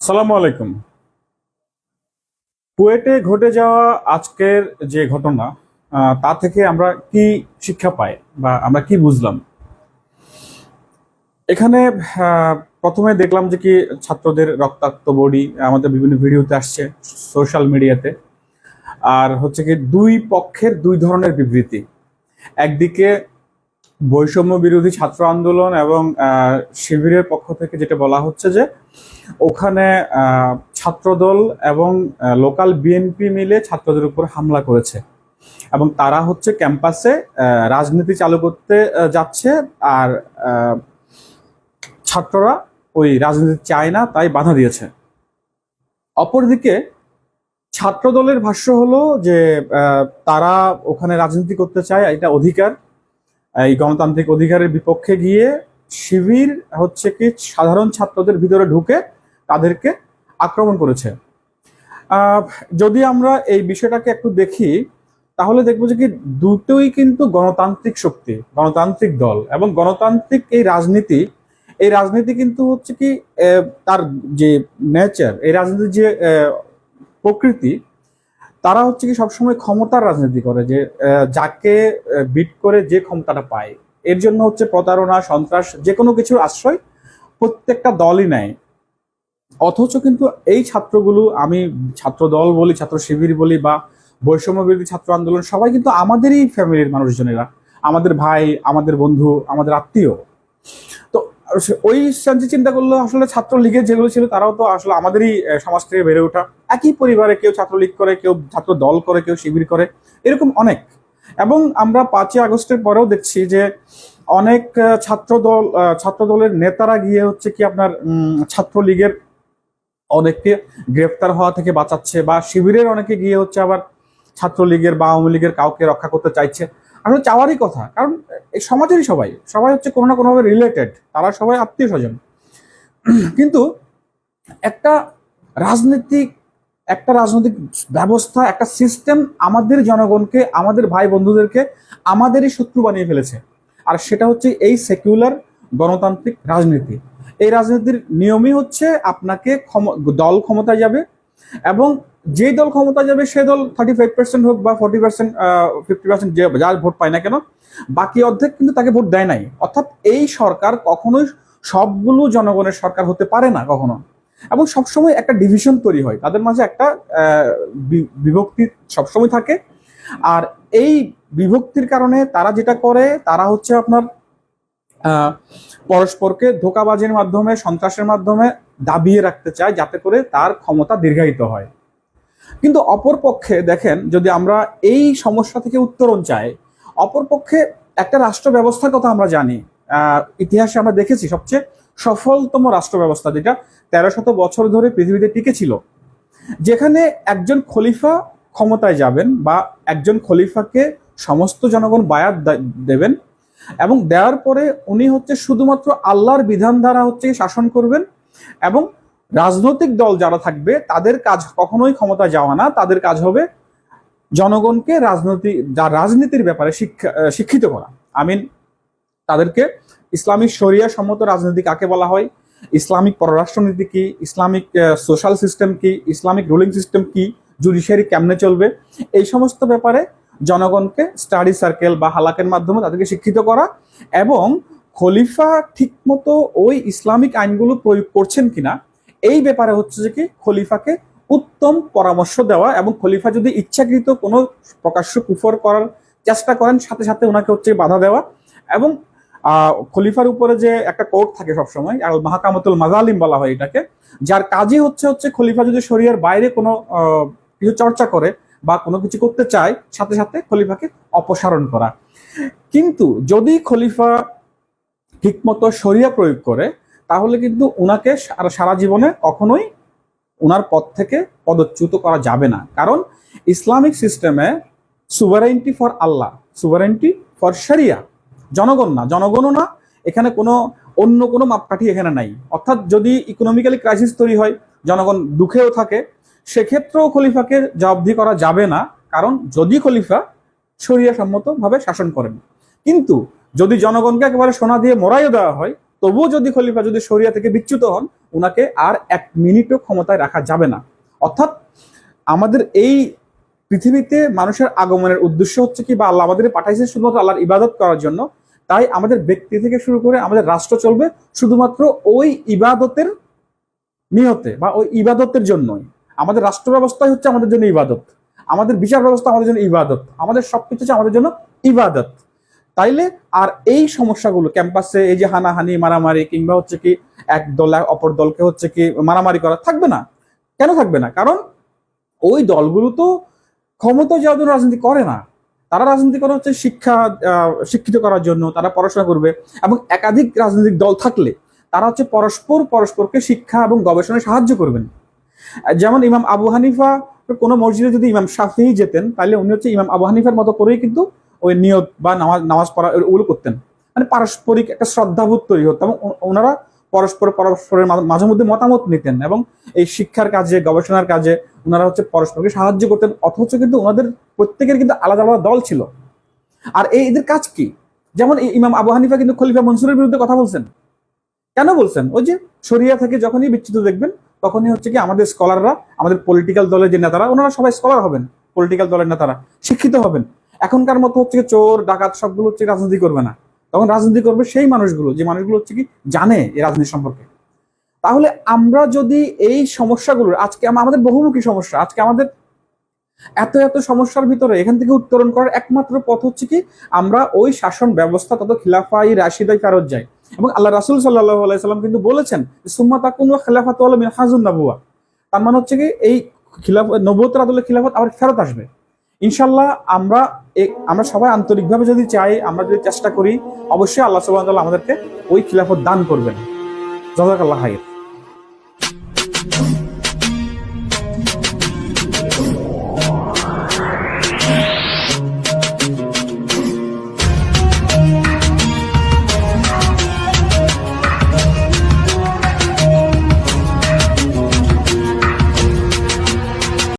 সালামু আলাইকুম। কুয়েটে ঘটে যাওয়া আজকের যে ঘটনা তা থেকে আমরা কি শিক্ষা পাই বা আমরা কি বুঝলাম? এখানে প্রথমে দেখলাম যে কি ছাত্রদের রক্তাক্ত বডি আমাদের বিভিন্ন ভিডিওতে আসছে সোশ্যাল মিডিয়াতে। আর হচ্ছে কি দুই পক্ষের দুই ধরনের বিবৃতি। একদিকে বৈষম্য বিরোধী ছাত্র আন্দোলন এবং শিবিরের পক্ষ থেকে যেটা বলা হচ্ছে যে, ওখানে ছাত্রদল এবং লোকাল বিএনপি মিলে ছাত্রদের উপর হামলা করেছে। এবং তারা হচ্ছে ক্যাম্পাসে রাজনীতি চালু করতে যাচ্ছে আর ছাত্ররা ওই রাজনীতি চায় না, তাই বাধা দিয়েছে। অপরদিকে, ছাত্রদলের ভাষ্য হলো যে তারা ওখানে রাজনীতি করতে চায়, এটা অধিকার। এই গণতান্ত্রিক অধিকারের বিপক্ষে গিয়ে শিবির হচ্ছে কি সাধারণ ছাত্রদের ভিতরে ঢুকে তাদেরকে আক্রমণ করেছে। যদি আমরা এই বিষয়টাকে একটু দেখি, তাহলে দেখব যে কি দুটোই কিন্তু গণতান্ত্রিক শক্তি, গণতান্ত্রিক দল এবং গণতান্ত্রিক এই রাজনীতি। এই রাজনীতি কিন্তু হচ্ছে কি তার যে নেচার এই রাজনীতির যে প্রকৃতি তারা হচ্ছে কি সবসময় ক্ষমতার রাজনীতি করে যে যাকে বিট করে যে ক্ষমতাটা পায়, এর জন্য হচ্ছে প্রতারণা, সন্ত্রাস, যে কোনো কিছুর আশ্রয় প্রত্যেকটা দলই নেয়। অথচ কিন্তু এই ছাত্রগুলো, আমি ছাত্র দল বলি, ছাত্র শিবির বলি বা বৈষম্য বিরোধী ছাত্র আন্দোলন, সবাই কিন্তু আমাদেরই ফ্যামিলির মানুষজনেরা। আমাদের ভাই, আমাদের বন্ধু, আমাদের আত্মীয়। ওই সেন্সে চিন্তা করলে আসলে ছাত্র লীগের যেগুলো ছিল তারাও তো আসলে আমাদেরই সমাজ থেকে বেড়ে ওঠা। একই পরিবারে কেউ ছাত্র লীগ করে কেউ ছাত্র দল করে কেউ শিবির করে এরকম অনেক। এবং আমরা পাঁচই আগস্টের পরেও দেখছি যে অনেক ছাত্র দল ছাত্র দলের নেতারা গিয়ে হচ্ছে কি আপনার উম, ছাত্র লীগের অনেককে গ্রেফতার হওয়া থেকে বাঁচাচ্ছে বা শিবিরের অনেকে গিয়ে হচ্ছে আবার ছাত্রলীগের বা আওয়ামী লীগের কাউকে রক্ষা করতে চাইছে। আসলে চাওয়ারই কথা কারণ এই সমাজেরই সবাই সবাই হচ্ছে কোনো না কোনোভাবে রিলেটেড তারা সবাই আত্মীয় স্বজন কিন্তু একটা রাজনৈতিক একটা রাজনৈতিক ব্যবস্থা, একটা সিস্টেম আমাদের জনগণকে, আমাদের ভাই বন্ধুদেরকে আমাদেরই শত্রু বানিয়ে ফেলেছে। আর সেটা হচ্ছে এই সেকুলার গণতান্ত্রিক রাজনীতি। এই রাজনীতির নিয়মই হচ্ছে আপনাকে দল ক্ষমতায় যাবে এবং যে দল ক্ষমতা যাবে, সে দল থার্টি ফাইভ পার্সেন্ট হোক বা ফর্টি পার্সেন্ট ফিফটি পার্সেন্ট যে যার ভোট পায় না কেন, বাকি অর্ধেক কিন্তু তাকে ভোট দেয় নাই। অর্থাৎ এই সরকার কখনোই সবগুলো জনগণের সরকার হতে পারে না কখনো। এবং সবসময় একটা ডিভিশন তৈরি হয়। তাদের মাঝে একটা বিভক্তি সবসময় থাকে। আর এই বিভক্তির কারণে তারা যেটা করে, তারা হচ্ছে আপনার পরস্পরকে ধোকাবাজির মাধ্যমে, সন্ত্রাসের মাধ্যমে দাবিয়ে রাখতে চায়, যাতে করে তার ক্ষমতা দীর্ঘায়িত হয়। কিন্তু অপর পক্ষে দেখেন, যদি আমরা এই সমস্যা থেকে উত্তরণ চাই, অপর পক্ষে একটা রাষ্ট্র ব্যবস্থার কথা আমরা জানি ইতিহাসে আমরা দেখেছি সবচেয়ে সফলতম রাষ্ট্র ব্যবস্থা যেটা তেরো শত বছর ধরে পৃথিবীতে টিকে ছিল। যেখানে একজন খলিফা ক্ষমতায় যাবেন বা একজন খলিফাকে সমস্ত জনগণ বায়াত দেবেন এবং দেওয়ার পরে উনি হচ্ছে শুধুমাত্র আল্লাহর বিধান দ্বারা হচ্ছে শাসন করবেন এবং রাজনৈতিক দল যারা থাকবে, তাদের কাজ কখনোই ক্ষমতা যাওয়া না। তাদের কাজ হবে জনগণকে রাজনীতি, যা রাজনীতির ব্যাপারে শিক্ষা শিক্ষিত করা। আই মিন, তাদেরকে ইসলামিক শরিয়া সম্মত রাজনীতি কাকে বলা হয়? ইসলামিক পররাষ্ট্রনীতি কি? ইসলামিক সোশ্যাল সিস্টেম কি? ইসলামিক রুলিং সিস্টেম কি? জুডিশিয়ারি কেমনে চলবে? এই সমস্ত ব্যাপারে জনগণকে স্টাডি সার্কেল বা হালাকের মাধ্যমে তাদেরকে শিক্ষিত করা এবং খলিফা ঠিকমতো ওই ইসলামিক আইনগুলো প্রয়োগ করছেন কিনা এই ব্যাপারে হচ্ছে যে কি খলিফাকে উত্তম পরামর্শ দেওয়া এবং খলিফা যদি ইচ্ছাকৃত কোনো প্রকাশ্য কুফর করার চেষ্টা করেন, সাথে সাথে ওনাকে হচ্ছে বাধা দেওয়া এবং খলিফার উপরে যে একটা কোর্ট থাকে সবসময় আর মাহাকামতুল মাজালিম বলা হয় এটাকে, যার কাজই হচ্ছে হচ্ছে খলিফা যদি শরিয়ার বাইরে কোনো কিছু চর্চা করে বা কোনো কিছু করতে চায়, সাথে সাথে খলিফাকে অপসারণ করা। কিন্তু যদি খলিফা ঠিকমতো শরিয়া প্রয়োগ করে তাহলে কিন্তু ওনাকে সারা- জীবনে কখনোই ওনার পদ থেকে পদচ্যুত করা যাবে না। কারণ ইসলামিক সিস্টেমে সুভারেন্টি ফর আল্লাহ, সুভারেন্টি ফর শরিয়া, জনগণ না, জনগণও না, এখানে কোনো অন্য কোনো মাপকাঠি এখানে নাই। অর্থাৎ যদি ইকোনমিক্যালি ক্রাইসিস তৈরি হয়, জনগণ দুঃখেও থাকে, সেক্ষেত্রেও খলিফাকে জবাবদি করা যাবে না। কারণ যদি খলিফা শরিয়া সম্মতভাবে শাসন করেন। কিন্তু যদি জনগণকে একেবারে সোনা দিয়ে মোড়াইও দেওয়া হয় তবুও যদি খলিফা যদি শরিয়া থেকে বিচ্যুত হন ওনাকে আর এক মিনিটও ক্ষমতায় রাখা যাবে না। অর্থাৎ আমাদের এই পৃথিবীতে মানুষের আগমনের উদ্দেশ্য হচ্ছে কি, বা আল্লাহ আমাদের পাঠাইছে শুধুমাত্র আল্লাহর ইবাদত করার জন্য। তাই আমাদের ব্যক্তি থেকে শুরু করে আমাদের রাষ্ট্র চলবে শুধুমাত্র ওই ইবাদতের নিয়তে, বা ওই ইবাদতের জন্যই। আমাদের রাষ্ট্র ব্যবস্থাই হচ্ছে আমাদের জন্য ইবাদত। আমাদের বিচার ব্যবস্থা আমাদের জন্য ইবাদত। আমাদের সবকিছু হচ্ছে আমাদের জন্য ইবাদত। তাইলে আর এই সমস্যাগুলো ক্যাম্পাসে এই যে হানাহানি, মারামারি কিংবা হচ্ছে কি এক দল, অপর দলকে হচ্ছে কি মারামারি করা থাকবে না। কেন থাকবে না? কারণ ওই দলগুলো তো ক্ষমতা যাওয়ার রাজনীতি করে না। তারা রাজনীতি করে হচ্ছে শিক্ষা শিক্ষিত করার জন্য, তারা পড়াশোনা করবে এবং একাধিক রাজনৈতিক দল থাকলে তারা হচ্ছে পরস্পর পরস্পরকে শিক্ষা এবং গবেষণায় সাহায্য করবেন। যেমন ইমাম আবু হানিফা, কোনো মসজিদে যদি ইমাম শাফি যেতেন তাহলে উনি হচ্ছে ইমাম আবু হানিফার মতো করেই কিন্তু ওই নিয়ত বা নামাজ নামাজ পড়া ওগুলো করতেন। মানে পারস্পরিক একটা শ্রদ্ধাবোধ তৈরি হতো এবং ওনারা পরস্পর, পরস্পরের মাঝে মধ্যে মতামত নিতেন এবং এই শিক্ষার কাজে, গবেষণার কাজে ওনারা হচ্ছে পরস্পরকে সাহায্য করতেন, অথচ কিন্তু ওনাদের প্রত্যেকের কিন্তু আলাদা আলাদা দল ছিল। আর এই এদের কাজ কি? যেমন ইমাম আবু হানিফা কিন্তু খলিফা মনসুরের বিরুদ্ধে কথা বলছেন। কেন বলছেন? ওই যে শরিয়া থেকে যখনই বিচ্ছিত দেখবেন, তখনই হচ্ছে কি আমাদের স্কলাররা আমাদের পলিটিক্যাল দলের যে নেতারা, ওনারা সবাই স্কলার হবেন পলিটিক্যাল দলের নেতারা, শিক্ষিত হবেন। এখনকার মতো হচ্ছে চোর, ডাকাত সবগুলো হচ্ছে রাজনীতি করবে না। তখন রাজনীতি করবে সেই মানুষগুলো, যে মানুষগুলো হচ্ছে কি জানে এই রাজনীতি সম্পর্কে। তাহলে আমরা যদি এই সমস্যাগুলোর, আজকে আমাদের বহুমুখী সমস্যা, আজকে আমাদের এত এত সমস্যার ভিতরে এখান থেকে উত্তরণ করার একমাত্র পথ হচ্ছে কি আমরা ওই শাসন ব্যবস্থা তত খিলাফাই রাশিদাই ফেরত যাই এবং আল্লাহ রাসুল সাল্লাহ আলাইসাল্লাম কিন্তু বলেছেন, সুম্মা তাকুন খেলাফাত হাজুন নাবুয়া তার মানে হচ্ছে কি এই খিলাফ নবুয়তের আদলে খিলাফত আবার ফেরত আসবে। ইনশাল্লাহ আমরা আমরা সবাই আন্তরিকভাবে যদি চাই, আমরা যদি চেষ্টা করি, অবশ্যই আল্লাহ সুবাহ আমাদেরকে ওই খিলাফত দান করবেন। জাজাকাল্লাহ হাইর